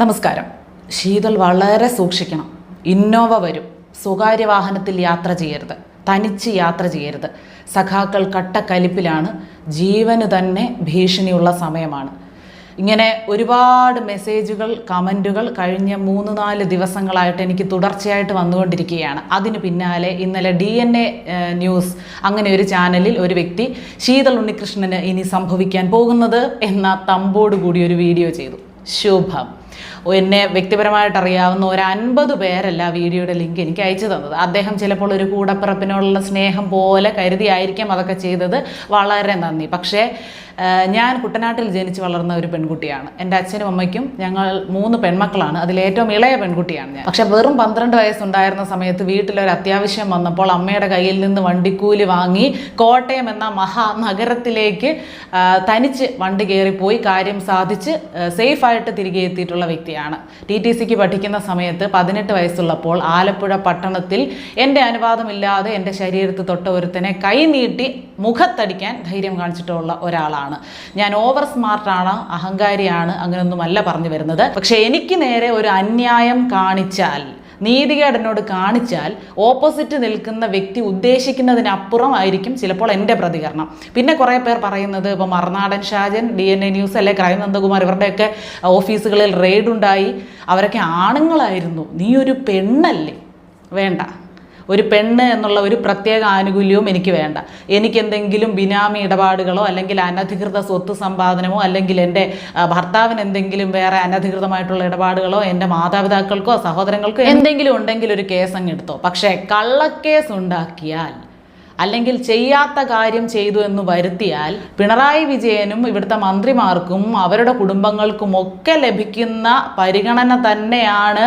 നമസ്കാരം. ശീതൾ വളരെ സൂക്ഷിക്കണം. ഇന്നോവ വരും. സ്വകാര്യ വാഹനത്തിൽ യാത്ര ചെയ്യരുത്. തനിച്ച് യാത്ര ചെയ്യരുത്. സഖാക്കൾ കട്ടക്കലിപ്പിലാണ് ജീവന് തന്നെ ഭീഷണിയുള്ള സമയമാണ്. ഇങ്ങനെ ഒരുപാട് മെസ്സേജുകൾ കമന്റുകൾ കഴിഞ്ഞ മൂന്ന് നാല് ദിവസങ്ങളായിട്ട് എനിക്ക് തുടർച്ചയായിട്ട് വന്നുകൊണ്ടിരിക്കുകയാണ്. അതിന് പിന്നാലെ ഇന്നലെ ഡി എൻ എ ന്യൂസ് അങ്ങനെ ഒരു ചാനലിൽ ഒരു വ്യക്തി ശീതൾ ഉണ്ണികൃഷ്ണന് ഇനി സംഭവിക്കാൻ പോകുന്നത് എന്ന തമ്പോട് കൂടി ഒരു വീഡിയോ ചെയ്തു. ശുഭം. എന്നെ വ്യക്തിപരമായിട്ട് അറിയാവുന്ന ഒരു അൻപത് പേരല്ല വീഡിയോയുടെ ലിങ്ക് എനിക്ക് അയച്ചു തന്നത്. അദ്ദേഹം ചിലപ്പോൾ ഒരു കൂടപ്പിറപ്പിനോടുള്ള സ്നേഹം പോലെ കരുതിയായിരിക്കാം അതൊക്കെ ചെയ്തത്. വളരെ നന്ദി. പക്ഷേ ഞാൻ കുട്ടനാട്ടിൽ ജനിച്ച് വളർന്ന ഒരു പെൺകുട്ടിയാണ്. എന്റെ അച്ഛനും അമ്മയ്ക്കും ഞങ്ങൾ മൂന്ന് പെൺമക്കളാണ്. അതിലേറ്റവും ഇളയ പെൺകുട്ടിയാണ് ഞാൻ. പക്ഷേ വെറും പന്ത്രണ്ട് വയസ്സുണ്ടായിരുന്ന സമയത്ത് വീട്ടിലൊരു അത്യാവശ്യം വന്നപ്പോൾ അമ്മയുടെ കയ്യിൽ നിന്ന് വണ്ടിക്കൂലി വാങ്ങി കോട്ടയം എന്ന മഹാനഗരത്തിലേക്ക് തനിച്ച് വണ്ടി കയറിപ്പോയി. കാര്യം സാധിച്ച് സേഫായിട്ട് തിരികെ എത്തിയിട്ടുള്ള വ്യക്തിയാണ്. ടി ടി സിക്ക് പഠിക്കുന്ന സമയത്ത് പതിനെട്ട് വയസ്സുള്ളപ്പോൾ ആലപ്പുഴ പട്ടണത്തിൽ എന്റെ അനുവാദമില്ലാതെ എന്റെ ശരീരത്ത് തൊട്ട ഒരുത്തനെ കൈനീട്ടി മുഖത്തടിക്കാൻ ധൈര്യം കാണിച്ചിട്ടുള്ള ഒരാളാണ്. ഞാൻ ഓവർ സ്മാർട്ടാണ് അഹങ്കാരിയാണ് അങ്ങനെയൊന്നുമല്ല പറഞ്ഞു വരുന്നത്. പക്ഷേ എനിക്ക് നേരെ ഒരു അന്യായം കാണിച്ചാൽ നീതികേട് എന്നോട് കാണിച്ചാൽ ഓപ്പോസിറ്റ് നിൽക്കുന്ന വ്യക്തി ഉദ്ദേശിക്കുന്നതിനപ്പുറം ആയിരിക്കും ചിലപ്പോൾ എന്റെ പ്രതികരണം. പിന്നെ കുറേ പേർ പറയുന്നത് ഇപ്പോൾ Marunadan Shajan D N A news അല്ലെ ക്രൈം നന്ദകുമാർ ഇവരുടെയൊക്കെ ഓഫീസുകളിൽ റെയ്ഡുണ്ടായി അവരൊക്കെ ആണുങ്ങളായിരുന്നു. നീ ഒരു പെണ്ണല്ലേ? വേണ്ട. ഒരു പെണ്ണ് എന്നുള്ള ഒരു പ്രത്യേക ആനുകൂല്യവും എനിക്ക് വേണ്ട. എനിക്ക് എന്തെങ്കിലും ബിനാമി ഇടപാടുകളോ അല്ലെങ്കിൽ അനധികൃത സ്വത്ത് സമ്പാദനമോ അല്ലെങ്കിൽ എന്റെ ഭർത്താവിന് എന്തെങ്കിലും വേറെ അനധികൃതമായിട്ടുള്ള ഇടപാടുകളോ എന്റെ മാതാപിതാക്കൾക്കോ സഹോദരങ്ങൾക്കോ എന്തെങ്കിലും ഉണ്ടെങ്കിൽ ഒരു കേസ് അങ്ങ് എടുത്തോ. പക്ഷേ കള്ളക്കേസ് ഉണ്ടാക്കിയാൽ അല്ലെങ്കിൽ ചെയ്യാത്ത കാര്യം ചെയ്തു എന്ന് വരുത്തിയാൽ പിണറായി വിജയനും ഇവിടുത്തെ മന്ത്രിമാർക്കും അവരുടെ കുടുംബങ്ങൾക്കും ഒക്കെ ലഭിക്കുന്ന പരിഗണന തന്നെയാണ്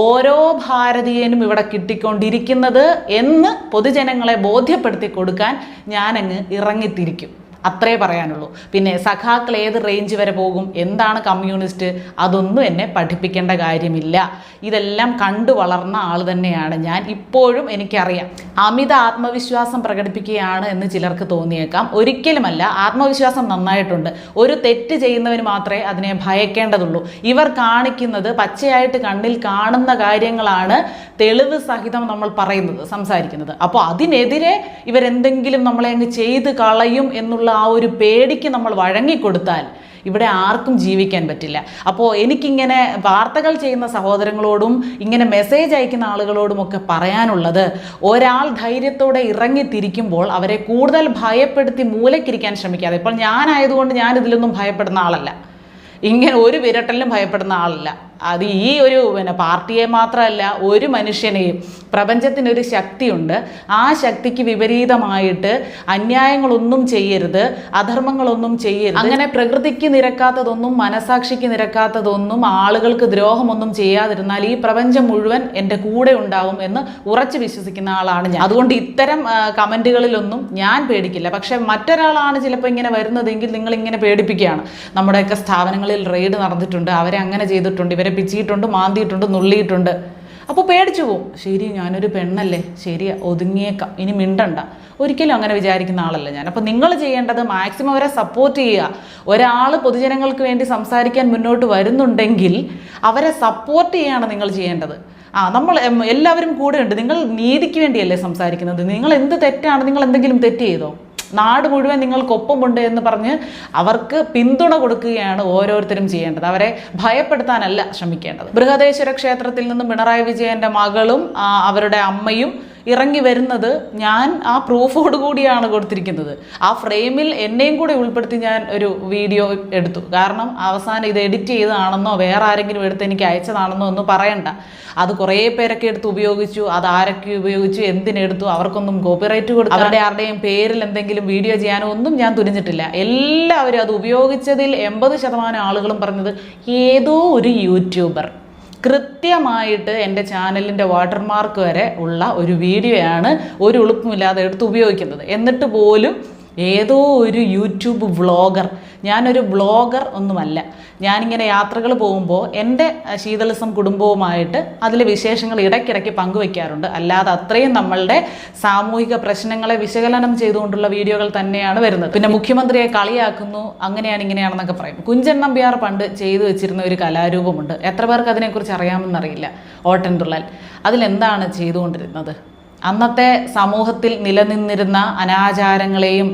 ഓരോ ഭാരതീയനും ഇവിടെ കിട്ടിക്കൊണ്ടിരിക്കുന്നത് എന്ന് പൊതുജനങ്ങളെ ബോധ്യപ്പെടുത്തി കൊടുക്കാൻ ഞാനങ്ങ് ഇറങ്ങിത്തിരിക്കും. അത്രേ പറയാനുള്ളൂ. പിന്നെ സഖാക്കൾ ഏത് റേഞ്ച് വരെ പോകും? എന്താണ് കമ്മ്യൂണിസ്റ്റ് അതൊന്നും എന്നെ പഠിപ്പിക്കേണ്ട കാര്യമില്ല. ഇതെല്ലാം കണ്ടു വളർന്ന ആൾ തന്നെയാണ് ഞാൻ. ഇപ്പോഴും എനിക്കറിയാം. അമിത ആത്മവിശ്വാസം പ്രകടിപ്പിക്കുകയാണ് എന്ന് ചിലർക്ക് തോന്നിയേക്കാം. ഒരിക്കലുമല്ല ആത്മവിശ്വാസം നന്നായിട്ടുണ്ട്. ഒരു തെറ്റ് ചെയ്യുന്നവന് മാത്രമേ അതിനെ ഭയക്കേണ്ടതുള്ളൂ. ഇവർ കാണിക്കുന്നത് പച്ചയായിട്ട് കണ്ണിൽ കാണുന്ന കാര്യങ്ങളാണ് തെളിവ് സഹിതം നമ്മൾ പറയുന്നത് സംസാരിക്കുന്നത്. അപ്പോൾ അതിനെതിരെ ഇവരെന്തെങ്കിലും നമ്മളെ അങ്ങ് ചെയ്ത് കളയും എന്നുള്ള ആ ഒരു പേടിക്ക് നമ്മൾ വഴങ്ങിക്കൊടുത്താൽ ഇവിടെ ആർക്കും ജീവിക്കാൻ പറ്റില്ല. അപ്പോൾ എനിക്കിങ്ങനെ വാർത്തകൾ ചെയ്യുന്ന സഹോദരങ്ങളോടും ഇങ്ങനെ മെസ്സേജ് അയക്കുന്ന ആളുകളോടുമൊക്കെ പറയാനുള്ളത് ഒരാൾ ധൈര്യത്തോടെ ഇറങ്ങി തിരിക്കുമ്പോൾ അവരെ കൂടുതൽ ഭയപ്പെടുത്തി മൂലക്കിരിക്കാൻ ശ്രമിക്കാതെ. ഇപ്പോൾ ഞാനായതുകൊണ്ട് ഞാൻ ഇതിലൊന്നും ഭയപ്പെടുന്ന ആളല്ല. ഇങ്ങനെ ഒരു വിരട്ടലിനും ഭയപ്പെടുന്ന ആളല്ല. അത് ഈ ഒരു പിന്നെ പാർട്ടിയെ മാത്രമല്ല ഒരു മനുഷ്യനെയും പ്രപഞ്ചത്തിനൊരു ശക്തിയുണ്ട്. ആ ശക്തിക്ക് വിപരീതമായിട്ട് അന്യായങ്ങളൊന്നും ചെയ്യരുത് അധർമ്മങ്ങളൊന്നും ചെയ്യരുത്. അങ്ങനെ പ്രകൃതിക്ക് നിരക്കാത്തതൊന്നും മനസാക്ഷിക്ക് നിരക്കാത്തതൊന്നും ആളുകൾക്ക് ദ്രോഹമൊന്നും ചെയ്യാതിരുന്നാൽ ഈ പ്രപഞ്ചം മുഴുവൻ എന്റെ കൂടെ ഉണ്ടാവും എന്ന് ഉറച്ചു വിശ്വസിക്കുന്ന ആളാണ് ഞാൻ. അതുകൊണ്ട് ഇത്തരം കമന്റുകളിലൊന്നും ഞാൻ പേടിക്കില്ല. പക്ഷേ മറ്റൊരാളാണ് ചിലപ്പോൾ ഇങ്ങനെ വരുന്നതെങ്കിൽ നിങ്ങൾ ഇങ്ങനെ പേടിപ്പിക്കുകയാണ്. നമ്മുടെയൊക്കെ സ്ഥാപനങ്ങളിൽ റെയ്ഡ് നടന്നിട്ടുണ്ട് അവരെ അങ്ങനെ ചെയ്തിട്ടുണ്ട് ഇവരെ പിച്ചിയിട്ടുണ്ട് മാന്തിയിട്ടുണ്ട് നുള്ളിയിട്ടുണ്ട്. അപ്പോൾ പേടിച്ചു പോവും. ശരി ഞാനൊരു പെണ്ണല്ലേ. ശരി ഒതുങ്ങിയേക്കാം. ഇനി മിണ്ടണ്ട. ഒരിക്കലും അങ്ങനെ വിചാരിക്കുന്ന ആളല്ല ഞാൻ. അപ്പോൾ നിങ്ങൾ ചെയ്യേണ്ടത് മാക്സിമം അവരെ സപ്പോർട്ട് ചെയ്യുക. ഒരാൾ പൊതുജനങ്ങൾക്ക് വേണ്ടി സംസാരിക്കാൻ മുന്നോട്ട് വരുന്നുണ്ടെങ്കിൽ അവരെ സപ്പോർട്ട് ചെയ്യുകയാണ് നിങ്ങൾ ചെയ്യേണ്ടത്. ആ നമ്മൾ എല്ലാവരും കൂടെ ഉണ്ട് നിങ്ങൾ നീതിക്ക് വേണ്ടിയല്ലേ സംസാരിക്കുന്നത്. നിങ്ങൾ എന്ത് തെറ്റാണ് നിങ്ങൾ എന്തെങ്കിലും തെറ്റ് ചെയ്തോ? നാട് മുഴുവൻ നിങ്ങൾക്കൊപ്പമുണ്ട് എന്ന് പറഞ്ഞ് അവർക്ക് പിന്തുണ കൊടുക്കുകയാണ് ഓരോരുത്തരും ചെയ്യേണ്ടത്. അവരെ ഭയപ്പെടുത്താനല്ല ശ്രമിക്കേണ്ടത്. ബൃഹദേശ്വര ക്ഷേത്രത്തിൽ നിന്നും പിണറായി വിജയന്റെ മകളും അവരുടെ അമ്മയും ഇറങ്ങി വരുന്നത് ഞാൻ ആ പ്രൂഫോട് കൂടിയാണ് കൊടുത്തിരിക്കുന്നത്. ആ ഫ്രെയിമിൽ എന്നെയും കൂടെ ഉൾപ്പെടുത്തി ഞാൻ ഒരു വീഡിയോ എടുത്തു. കാരണം അവസാനം ഇത് എഡിറ്റ് ചെയ്തതാണെന്നോ വേറെ ആരെങ്കിലും എടുത്ത് എനിക്ക് അയച്ചതാണെന്നോ ഒന്നും പറയണ്ട. അത് കുറേ പേരൊക്കെ എടുത്ത് ഉപയോഗിച്ചു. അത് ആരൊക്കെ ഉപയോഗിച്ചു? എന്തിനെടുത്തു അവർക്കൊന്നും കോപ്പിറൈറ്റ് കൊടുത്തു അവരുടെ ആരുടെയും പേരിൽ എന്തെങ്കിലും വീഡിയോ ചെയ്യാനോ ഒന്നും ഞാൻ തുനിഞ്ഞിട്ടില്ല. എല്ലാവരും അത് ഉപയോഗിച്ചതിൽ എൺപത് ശതമാനം ആളുകളും പറഞ്ഞത് ഏതോ ഒരു യൂട്യൂബർ. കൃത്യമായിട്ട് എന്റെ ചാനലിന്റെ വാട്ടർമാർക്ക് വരെ ഉള്ള ഒരു വീഡിയോയാണ് ഒരു ഉളുപ്പുമില്ലാതെ എടുത്ത് ഉപയോഗിക്കുന്നത്. എന്നിട്ട് പോലും ഏതോ ഒരു യൂട്യൂബ് വ്ളോഗർ. ഞാനൊരു വ്ളോഗർ ഒന്നുമല്ല. ഞാനിങ്ങനെ യാത്രകൾ പോകുമ്പോൾ എന്റെ ശീതളിസം കുടുംബവുമായിട്ട് അതിലെ വിശേഷങ്ങൾ ഇടയ്ക്കിടയ്ക്ക് പങ്കുവെക്കാറുണ്ട്. അല്ലാതെ അത്രയും നമ്മളുടെ സാമൂഹിക പ്രശ്നങ്ങളെ വിശകലനം ചെയ്തുകൊണ്ടുള്ള വീഡിയോകൾ തന്നെയാണ് വരുന്നത്. പിന്നെ മുഖ്യമന്ത്രിയെ കളിയാക്കുന്നു അങ്ങനെയാണ് ഇങ്ങനെയാണെന്നൊക്കെ പറയും. കുഞ്ചൻ നമ്പ്യാർ പണ്ട് ചെയ്തു വെച്ചിരുന്ന ഒരു കലാരൂപമുണ്ട്. എത്ര പേർക്ക് അതിനെക്കുറിച്ച് അറിയാമെന്നറിയില്ല. ഓട്ടൻതുള്ളൽ അതിലെന്താണ് ചെയ്തുകൊണ്ടിരുന്നത്? അന്നത്തെ സമൂഹത്തിൽ നിലനിന്നിരുന്ന അനാചാരങ്ങളെയും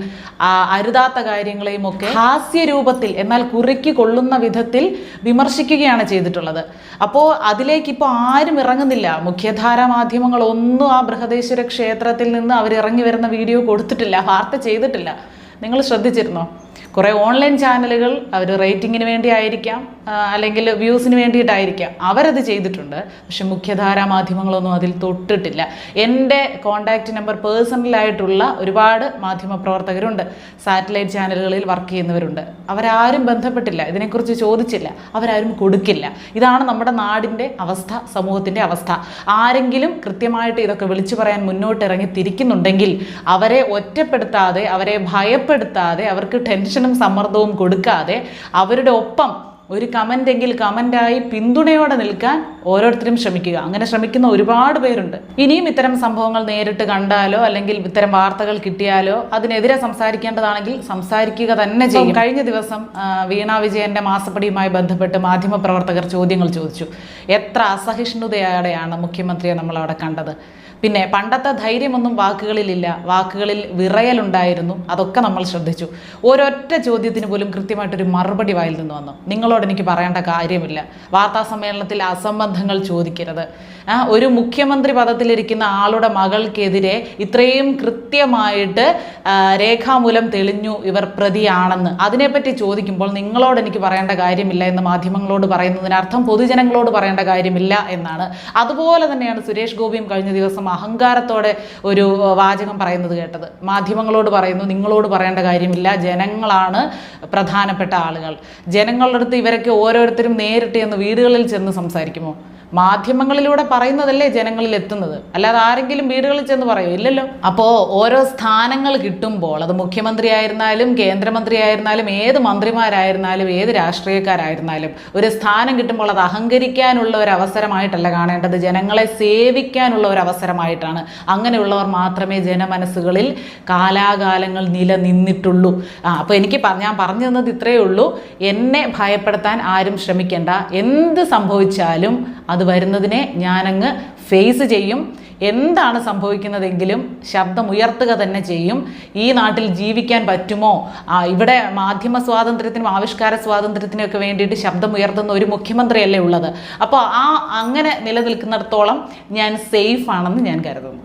അരുതാത്ത കാര്യങ്ങളെയും ഒക്കെ ഹാസ്യരൂപത്തിൽ എന്നാൽ കുറുക്കി കൊള്ളുന്ന വിധത്തിൽ വിമർശിക്കുകയാണ് ചെയ്തിട്ടുള്ളത്. അപ്പോൾ അതിലേക്ക് ഇപ്പോൾ ആരും ഇറങ്ങുന്നില്ല. മുഖ്യധാരാ മാധ്യമങ്ങൾ ഒന്നും ആ ബൃഹദേശ്വര ക്ഷേത്രത്തിൽ നിന്ന് അവർ ഇറങ്ങി വരുന്ന വീഡിയോ കൊടുത്തിട്ടില്ല വാർത്ത ചെയ്തിട്ടില്ല. നിങ്ങൾ ശ്രദ്ധിച്ചിരുന്നോ? കുറേ ഓൺലൈൻ ചാനലുകൾ അവർ റേറ്റിങ്ങിന് വേണ്ടി ആയിരിക്കാം. അല്ലെങ്കിൽ വ്യൂസിന് വേണ്ടിയിട്ടായിരിക്കാം. അവരത് ചെയ്തിട്ടുണ്ട്. പക്ഷെ മുഖ്യധാരാ മാധ്യമങ്ങളൊന്നും അതിൽ തൊട്ടിട്ടില്ല. എന്റെ കോണ്ടാക്റ്റ് നമ്പർ പേഴ്സണലായിട്ടുള്ള ഒരുപാട് മാധ്യമ പ്രവർത്തകരുണ്ട്. സാറ്റലൈറ്റ് ചാനലുകളിൽ വർക്ക് ചെയ്യുന്നവരുണ്ട്. അവരാരും ബന്ധപ്പെട്ടില്ല. ഇതിനെക്കുറിച്ച് ചോദിച്ചില്ല. അവരാരും കൊടുക്കില്ല. ഇതാണ് നമ്മുടെ നാടിന്റെ അവസ്ഥ സമൂഹത്തിന്റെ അവസ്ഥ. ആരെങ്കിലും കൃത്യമായിട്ട് ഇതൊക്കെ വിളിച്ചു പറയാൻ മുന്നോട്ട് ഇറങ്ങി തിരിക്കുന്നുണ്ടെങ്കിൽ അവരെ ഒറ്റപ്പെടുത്താതെ അവരെ ഭയപ്പെടുത്താതെ അവർക്ക് ടെൻഷനും സമ്മർദ്ദവും കൊടുക്കാതെ അവരുടെ ഒപ്പം ഒരു കമന്റ് എങ്കിൽ കമന്റായി പിന്തുണയോടെ നിൽക്കാൻ ഓരോരുത്തരും ശ്രമിക്കുക. അങ്ങനെ ശ്രമിക്കുന്ന ഒരുപാട് പേരുണ്ട്. ഇനിയും ഇത്തരം സംഭവങ്ങൾ നേരിട്ട് കണ്ടാലോ അല്ലെങ്കിൽ ഇത്തരം വാർത്തകൾ കിട്ടിയാലോ അതിനെതിരെ സംസാരിക്കേണ്ടതാണെങ്കിൽ സംസാരിക്കുക തന്നെ ചെയ്യും. കഴിഞ്ഞ ദിവസം വീണ വിജയന്റെ മാസപ്പടിയുമായി ബന്ധപ്പെട്ട് മാധ്യമപ്രവർത്തകർ ചോദ്യങ്ങൾ ചോദിച്ചു. എത്ര അസഹിഷ്ണുതയോടെയാണ് മുഖ്യമന്ത്രിയെ നമ്മൾ അവിടെ കണ്ടത്? പിന്നെ പണ്ടത്തെ ധൈര്യമൊന്നും വാക്കുകളിലില്ല. വാക്കുകളിൽ വിറയലുണ്ടായിരുന്നു. അതൊക്കെ നമ്മൾ ശ്രദ്ധിച്ചു. ഒരൊറ്റ ചോദ്യത്തിന് പോലും കൃത്യമായിട്ടൊരു മറുപടി വായിൽ നിന്ന് വന്നു. നിങ്ങളോട് എനിക്ക് പറയേണ്ട കാര്യമില്ല. വാർത്താ സമ്മേളനത്തിൽ അസംബന്ധങ്ങൾ ചോദിക്കരുത്. ഒരു മുഖ്യമന്ത്രി പദത്തിലിരിക്കുന്ന ആളുടെ മകൾക്കെതിരെ ഇത്രയും കൃത്യമായിട്ട് രേഖാമൂലം തെളിഞ്ഞു ഇവർ പ്രതിയാണെന്ന്. അതിനെപ്പറ്റി ചോദിക്കുമ്പോൾ നിങ്ങളോട് എനിക്ക് പറയേണ്ട കാര്യമില്ല എന്ന് മാധ്യമങ്ങളോട് പറയുന്നതിനർത്ഥം പൊതുജനങ്ങളോട് പറയേണ്ട കാര്യമില്ല എന്നാണ്. അതുപോലെ തന്നെയാണ് സുരേഷ് ഗോപിയും കഴിഞ്ഞ ദിവസം അഹങ്കാരത്തോടെ ഒരു വാചകം പറയുന്നത് കേട്ടത്. മാധ്യമങ്ങളോട് പറയുന്നു നിങ്ങളോട് പറയേണ്ട കാര്യമില്ല. ജനങ്ങളാണ് പ്രധാനപ്പെട്ട ആളുകൾ. ജനങ്ങളുടെ അടുത്ത് ഇവരൊക്കെ ഓരോരുത്തരും നേരിട്ട് എന്ന് വീടുകളിൽ ചെന്ന് സംസാരിക്കുമോ? മാധ്യമങ്ങളിലൂടെ പറയുന്നതല്ലേ ജനങ്ങളിൽ എത്തുന്നത്? അല്ലാതെ ആരെങ്കിലും വീടുകളിൽ ചെന്ന് പറയോ? ഇല്ലല്ലോ. അപ്പോൾ ഓരോ സ്ഥാനങ്ങൾ കിട്ടുമ്പോൾ അത് മുഖ്യമന്ത്രി ആയിരുന്നാലും കേന്ദ്രമന്ത്രി ആയിരുന്നാലും ഏത് മന്ത്രിമാരായിരുന്നാലും ഏത് രാഷ്ട്രീയക്കാരായിരുന്നാലും ഒരു സ്ഥാനം കിട്ടുമ്പോൾ അത് അഹങ്കരിക്കാനുള്ള ഒരു അവസരമായിട്ടല്ല കാണേണ്ടത്. ജനങ്ങളെ സേവിക്കാനുള്ള ഒരു അവസരമായിട്ടാണ്. അങ്ങനെയുള്ളവർ മാത്രമേ ജനമനസ്സുകളിൽ കാലാകാലങ്ങൾ നിലനിന്നിട്ടുള്ളൂ. ആ അപ്പോൾ എനിക്ക് ഞാൻ പറഞ്ഞു തന്നത് ഇത്രയേ ഉള്ളൂ. എന്നെ ഭയപ്പെടുത്താൻ ആരും ശ്രമിക്കേണ്ട. എന്ത് സംഭവിച്ചാലും അത് വരുന്നതിനെ ഞാനങ്ങ് ഫേസ് ചെയ്യും. എന്താണ് സംഭവിക്കുന്നതെങ്കിലും ശബ്ദം ഉയർത്തുക തന്നെ ചെയ്യും. ഈ നാട്ടിൽ ജീവിക്കാൻ പറ്റുമോ? ഇവിടെ മാധ്യമ സ്വാതന്ത്ര്യത്തിനും ആവിഷ്കാര സ്വാതന്ത്ര്യത്തിനൊക്കെ വേണ്ടിയിട്ട് ശബ്ദം ഉയർത്തുന്ന ഒരു മുഖ്യമന്ത്രിയല്ലേ ഉള്ളത്. അപ്പോൾ ആ അങ്ങനെ നിലനിൽക്കുന്നിടത്തോളം ഞാൻ സേഫ് ആണെന്ന് ഞാൻ കരുതുന്നു.